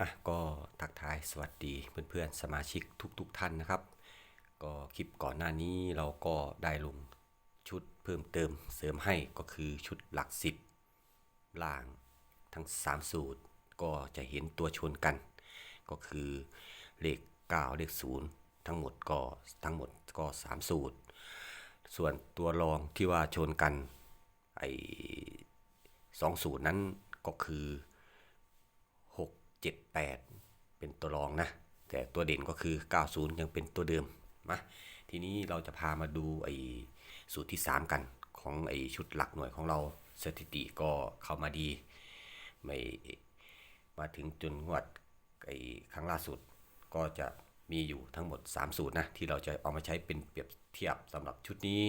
อะก็ทักทายสวัสดีเพื่อนๆสมาชิกทุกๆทท่านนะครับ ก็คลิปก่อนหน้านี้เราก็ได้ลงชุดเพิ่มเติมเสริมให้ก็คือชุดหลักสิบล่างทั้ง 3 สูตร ก็จะเห็นตัวชนกัน ก็คือเลข 9 เลข 0 ทั้งหมดก็ทั้งหมดก็ 3 สูตร ส่วนตัวรองที่ว่าชนกันไอ้สองสูตรนั้นก็คือ 7 8 เป็นตัวรองนะ แต่ตัวเด่นก็คือ 90 ยังเป็นตัวเดิมมาทีนี้เราจะพามาดูไอ้สูตรที่ 3 กันของไอ้ชุดหลักหน่วยของเราสถิติก็เข้ามาดี ไม่มาถึงจนงวดไอ้ครั้งล่าสุดก็จะมีอยู่ทั้งหมด 3 สูตรนะที่เราจะเอามาใช้เป็นเปรียบเทียบสำหรับชุดนี้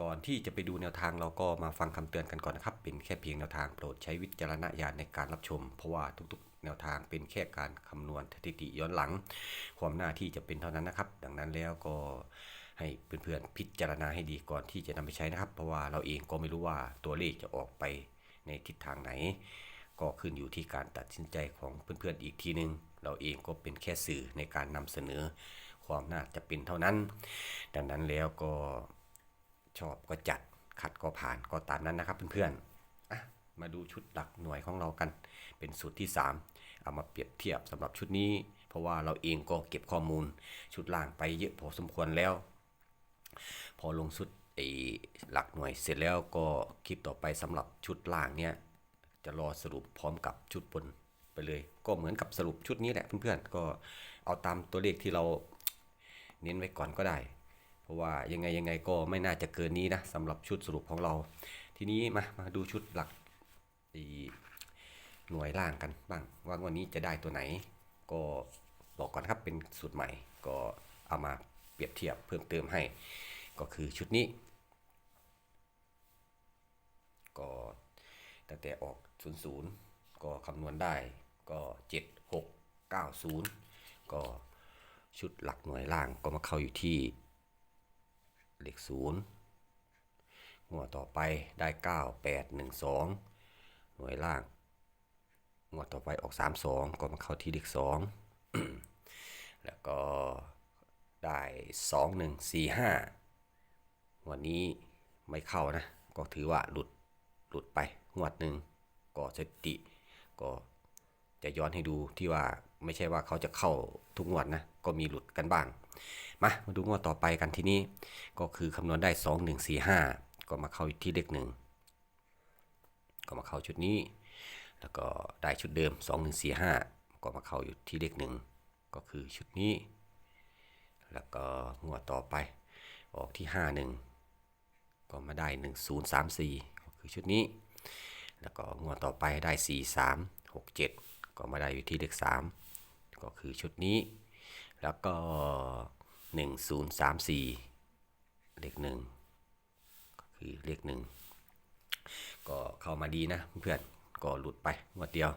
ก่อนที่จะไปดูแนวทางเราก็มาฟังคำเตือนกันก่อนนะครับ เป็นแค่เพียงแนวทางโปรดใช้วิจารณญาณในการรับชม เพราะว่าทุกๆ แนวทางเป็นแค่การคำนวณสถิติย้อนหลัง ความหน้าที่จะเป็นเท่านั้นนะครับ ดังนั้นแล้วก็ให้เพื่อนๆพิจารณาให้ดีก่อนที่จะนำไปใช้นะครับ เพราะว่าเราเองก็ไม่รู้ว่าตัวเลขจะออกไปในทิศทางไหน ก็ขึ้นอยู่ที่การตัดสินใจของเพื่อนๆอีกทีนึง เราเองก็เป็นแค่สื่อในการนำเสนอความน่าจะเป็นเท่านั้น ดังนั้นแล้วก็ชอบก็จัดขัดก็ผ่านก็ตามนั้นนะครับเพื่อนๆ มาดูชุดหลักหน่วยของเรากัน เป็นสูตรที่ 3 เอามาเปรียบเทียบสำหรับชุดนี้ เพราะว่าเราเองก็เก็บข้อมูลชุดล่างไปเยอะพอสมควรแล้ว พอลงชุดไอ้หลักหน่วยเสร็จแล้วก็คลิปต่อไปสำหรับชุดล่างเนี่ยจะรอสรุปพร้อมกับชุดบนไปเลย ก็เหมือนกับสรุปชุดนี้แหละเพื่อนๆ ก็เอาตามตัวเลขที่เราเน้นไว้ก่อนก็ได้ เพราะว่ายังไงยังไงก็ไม่น่าจะเกินนี้นะสำหรับชุดสรุปของเรา ทีนี้มามาดูชุดหลัก อ้หน่วยล่างกันบ้างว่าวันนี้จะได้ตัวไหน ก็บอกก่อนครับเป็นสูตรใหม่ก็เอามาเปรียบเทียบเพิ่มเติมให้ ก็คือชุดนี้ ก็ตั้งแต่ออก 00 ก็คำนวณได้ก็ 7 6 9 0 ก็ชุดหลักหน่วยล่างก็มาเข้าอยู่ที่เลข0หัวดต่อไปได้ 9 8 1 2 หน่วยล่าง งวดต่อไปออก 3 2 ก็มาเข้าที่เลข2 แล้วก็ได้ 2 1 4 5 วันนี้ไม่เข้านะ ก็ถือว่าหลุดหลุดไปงวดหนึ่งก็สถิติ ก็จะย้อนให้ดูที่ว่าไม่ใช่ว่าเขาจะเข้าทุกงวดนะ ก็มีหลุดกันบ้าง มามาดูงวดต่อไปกันที่นี้ ก็คือคำนวณได้ 2 1 4 5 ก็มาเข้าที่เลขหนึ่ง ก็มาเข้าชุดนี้ แล้วก็ได้ชุดเดิม 2 1 4 5 ก็มาเข้าอยู่ที่เลขหนึ่งก็คือชุดนี้ แล้วก็งวดต่อไป ออกที่ 5 1 ก็มาได้ 1 0 3 4 ก็คือชุดนี้ แล้วก็งวดต่อไปได้ 4 3 6 7 ก็มาได้อยู่ที่เลข3 ก็คือชุดนี้ แล้วก็ 1 0 3 4 เลข1ก็คือเลข1 ก็เข้ามาดีนะเพื่อนก็หลุดไปงวดเดียว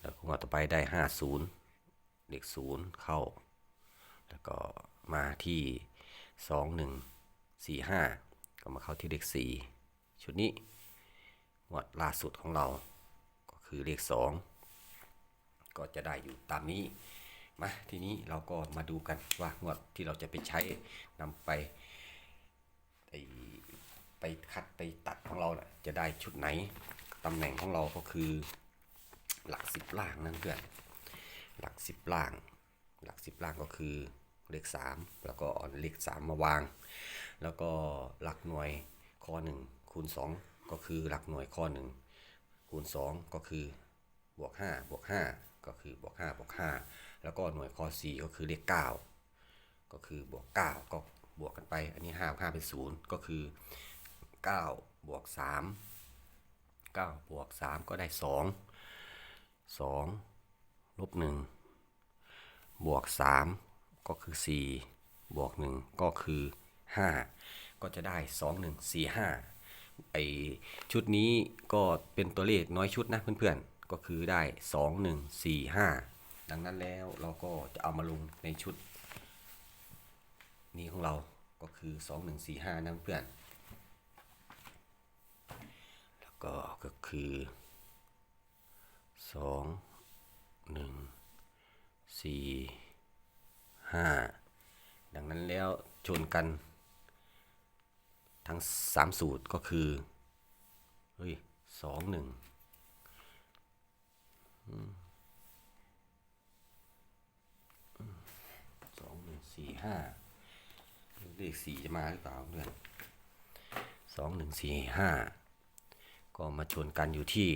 แล้วงวดต่อไปได้ 50เลข0เข้า แล้วก็มาที่ 2 1 4 5 ก็มาเข้าที่เลข4ชุดนี้งวดล่าสุดของเราก็คือเลข 2 ก็จะได้อยู่ตามนี้มาทีนี้เราก็มาดูกันว่างวดที่เราจะไปใช้นำไปไอ ไปคัดไปตัดของเราน่ะจะได้ชุดไหนตำแหน่งของเราก็คือ หลักสิบล่างนั่นเพื่อนหลักสิบล่าง หลักสิบล่างก็คือเลขสามแล้วก็เอาเลขสามมาวาง แล้วก็หลักหน่วยข้อหนึ่งคูณสองก็คือหลักหน่วยข้อหนึ่งคูณสองก็คือบวกห้าบวกห้าก็คือบวกห้าบวกห้าแล้วก็หน่วยข้อสี่ก็คือเลขเก้าก็คือบวกเก้าก็บวกกันไป อันนี้ห้าห้าเป็นศูนย์ก็คือ เก้าบวกสามเก้าบวกสามก็ได้สองสองลบหนึ่งบวก 3 ก็คือ 4 บวก 1 ก็คือ 5 ก็จะได้ 2 1 4 5ไอชุดนี้ก็เป็นตัวเลขน้อยชุดนะเพื่อนๆ ก็คือได้ 2 1 4 5 ดังนั้นแล้วเราก็จะเอามาลงในชุดนี้ของเราก็คือ 2 1 4 5นะเพื่อน แล้วก็ก็ คือ2หนึ่งสี่ห้าดังนั้นแล้วชนกัน ทั้งสามสูตรก็คือเฮ้ยสองหนึ่งสองหนึ่งสี่ห้าเลขสี่จะมาหรือเปล่าเพื่อนสองหนึ่งสี่ห้า ก็มาชนกันอยู่ที่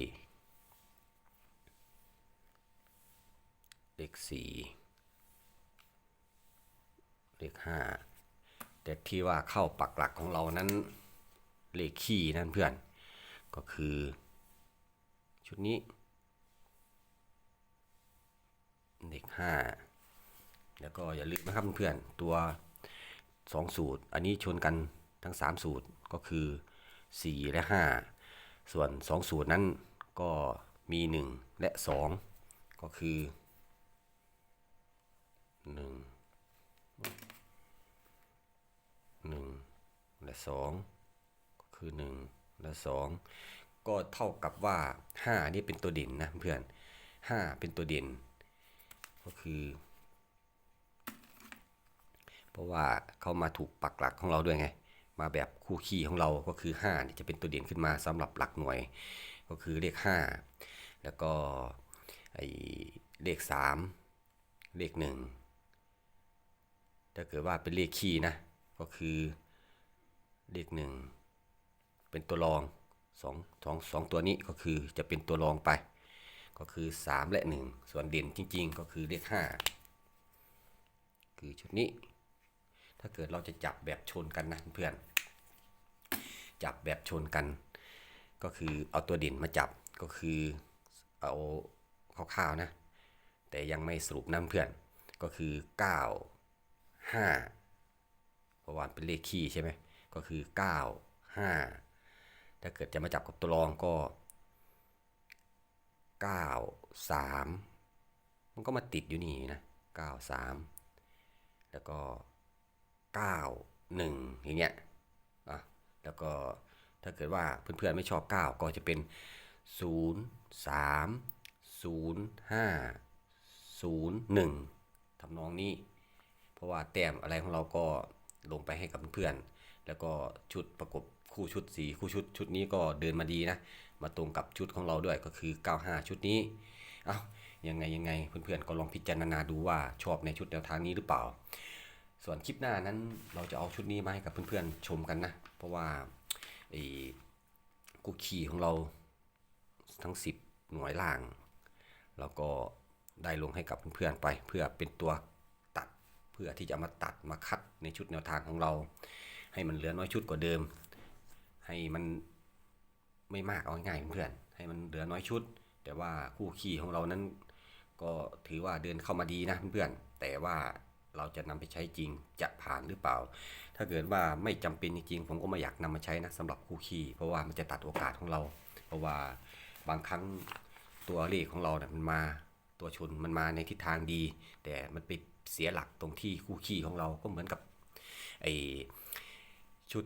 เลขสี่เลขห้าแต่ที่ว่าเข้าปักหลักของเรานั้นเลขขี้นั่นเพื่อน ก็คือ ชุดนี้ เลขห้าแล้วก็อย่าลืมนะครับเพื่อนตัวสองสูตร อันนี้ชนกันทั้งสามสูตรก็คือสี่และห้า ส่วนสองสูตรนั้นก็มีหนึ่งและสองก็คือหนึ่งหนึ่งและสองก็คือหนึ่งและสองก็เท่ากับว่าห้านี่เป็นตัวเด่นนะเพื่อนห้าเป็นตัวเด่น ก็คือ เพราะว่าเขามาถูกปักหลักของเราด้วยไง มาแบบคู่ขี้ของเราก็คือ5นี่จะเป็นตัวเด่นขึ้นมาสำหรับหลักหน่วย ก็คือเลข 5 แล้วก็ไอ้เลข 3 เลข 1 ถ้าเกิดว่าเป็นเลขคี่นะ ก็คือเลข 1 เป็นตัวรองสองสองสองตัวนี้ก็คือจะเป็นตัวรองไป ก็คือ 3 และ 1 ส่วนเด่นจริง ๆ ก็คือเลข 5 คือชุดนี้ถ้าเกิดเราจะจับแบบชนกันนะเพื่อน จับแบบชนกัน ก็คือเอาตัวเด่นมาจับก็คือเอาคร่าวๆนะ แต่ยังไม่สรุปนะเพื่อนก็คือ 9 5 เพราะว่าเป็นเลขคี่ใช่ไหมก็คือ 9 5 ถ้าเกิดจะมาจับกับตัวรองก็ 9 3 มันก็มาติดอยู่นี่นะ 9 3 แล้วก็ 9 1 อย่างเงี้ย แล้วก็ถ้าเกิดว่าเพื่อนๆไม่ชอบ 9 ก็จะเป็น 0 3 0 5 0 1ทำนองนี้ เพราะว่าแต้มอะไรของเราก็ลงไปให้กับเพื่อนๆ แล้วก็ชุดประกบคู่ชุดสีคู่ชุดชุดนี้ก็เดินมาดีนะ มาตรงกับชุดของเราด้วยก็คือ 95 ชุดนี้ เอายังไงยังไงเพื่อนๆก็ลองพิจารณาดูว่าชอบในชุดแนวทางนี้หรือเปล่า ส่วนคลิปหน้านั้นเราจะเอาชุดนี้มาให้กับเพื่อนๆชมกันนะ เพราะว่าไอ้กุขี่ของเราทั้ง 10 หน่วยล่างเราก็ได้ลงให้กับเพื่อนๆไป เพื่อเป็นตัวตัดเพื่อที่จะมาตัดมาคัดในชุดแนวทางของเรา ให้มันเหลือน้อยชุดกว่าเดิม ให้มันไม่มากเอาง่ายๆเพื่อนๆให้มันเหลือน้อยชุด แต่ว่าคู่ขี่ของเรานั้น ก็ถือว่าเดินเข้ามาดีนะเพื่อนๆแต่ว่า เราจะนำไปใช้จริงจะผ่านหรือเปล่า ถ้าเกิดว่าไม่จำเป็นจริงผมก็ไม่อยากนำมาใช้นะสำหรับคู่ขี่เพราะว่ามันจะตัดโอกาสของเรา เพราะว่าบางครั้งตัวเลขของเราเนี่ยมันมาตัวชนมันมาในทิศทางดี แต่มันไปเสียหลักตรงที่คู่ขี่ของเราก็เหมือนกับไอชุด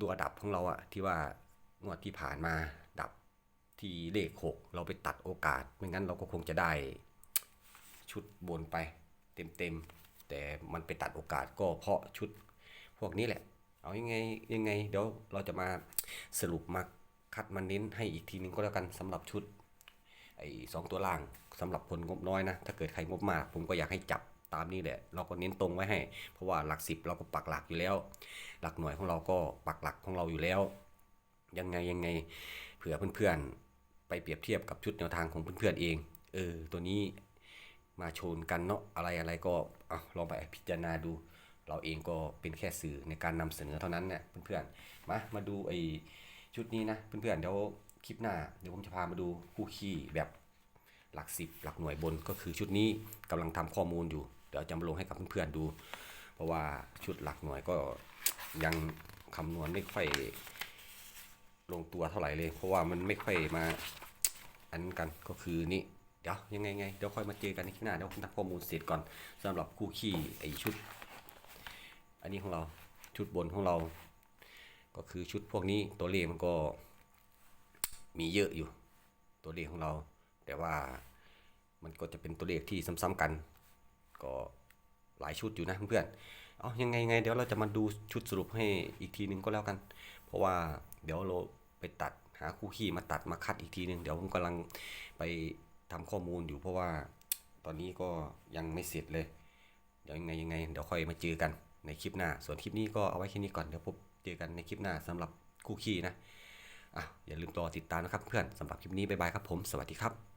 ตัวดับของเราอะที่ว่างวดที่ผ่านมาดับที่เลขหกเราไปตัดโอกาสไม่งั้นเราก็คงจะได้ชุดบนไปเต็มๆ แต่มันไปตัดโอกาสก็เพราะชุดพวกนี้แหละ เอายังไงยังไง เดี๋ยวเราจะมาสรุปมาคัดมาเน้นให้อีกทีนึงก็แล้วกันสำหรับชุดไอ้สองตัวล่างสำหรับคนงบน้อยนะ ถ้าเกิดใครงบมาก ผมก็อยากให้จับตามนี้แหละ เราก็เน้นตรงไว้ให้ เพราะว่าหลักสิบเราก็ปักหลักอยู่แล้ว หลักหน่วยของเราก็ปักหลักของเราอยู่แล้ว ยังไงยังไงเผื่อเพื่อนๆไปเปรียบเทียบกับชุดแนวทางของเพื่อนๆเอง เออ ตัวนี้ มาโชนกันเนาะอะไรอะไรก็อลองไปพิจารณาดู เราเองก็เป็นแค่สื่อในการนำเสนอเท่านั้นเนี่ยเพื่อนๆมามาดูไอชุดนี้นะเพื่อนๆเดี๋ยวคลิปหน้าเดี๋ยวผมจะพามาดูคู่ขี้แบบหลักสิบหลักหน่วยบนก็คือชุดนี้กำลังทำข้อมูลอยู่ เดี๋ยวจะมาลงให้กับเพื่อนๆดู เพราะว่าชุดหลักหน่วยก็ยังคำนวณไม่ค่อยลงตัวเท่าไหร่เลย เพราะว่ามันไม่ค่อยมาอันกันก็คือนี่ เดี๋ยวยังไงไงเดี๋ยวค่อยมาเจอกันในคลิปหน้าเดี๋ยวผมทำข้อมูลเสร็จก่อนสำหรับคู่ขี้ไอชุด อันนี้ของเราชุดบนของเรา ก็คือชุดพวกนี้ตัวเลขมันก็มีเยอะอยู่ ตัวเลขของเรา แต่ว่ามันก็จะเป็นตัวเลขที่ซ้ำๆกัน ก็หลายชุดอยู่นะเพื่อนเอายังไงไงเดี๋ยวเราจะมาดูชุดสรุปให้อีกทีนึงก็แล้วกัน เพราะว่าเดี๋ยวเราไปตัดหาคู่ขี้มาตัดมาคัดอีกทีนึงเดี๋ยวผมกำลังไป ทำข้อมูลอยู่เพราะว่าตอนนี้ก็ยังไม่เสร็จเลย เดี๋ยวยังไงยังไงเดี๋ยวค่อยมาเจอกันในคลิปหน้า ส่วนคลิปนี้ก็เอาไว้แค่นี้ก่อนเดี๋ยวพบเจอกันในคลิปหน้าสำหรับคู่ขี้นะอะอย่าลืมรอติดตามนะครับเพื่อนสำหรับคลิปนี้บ๊ายบายครับผมสวัสดีครับ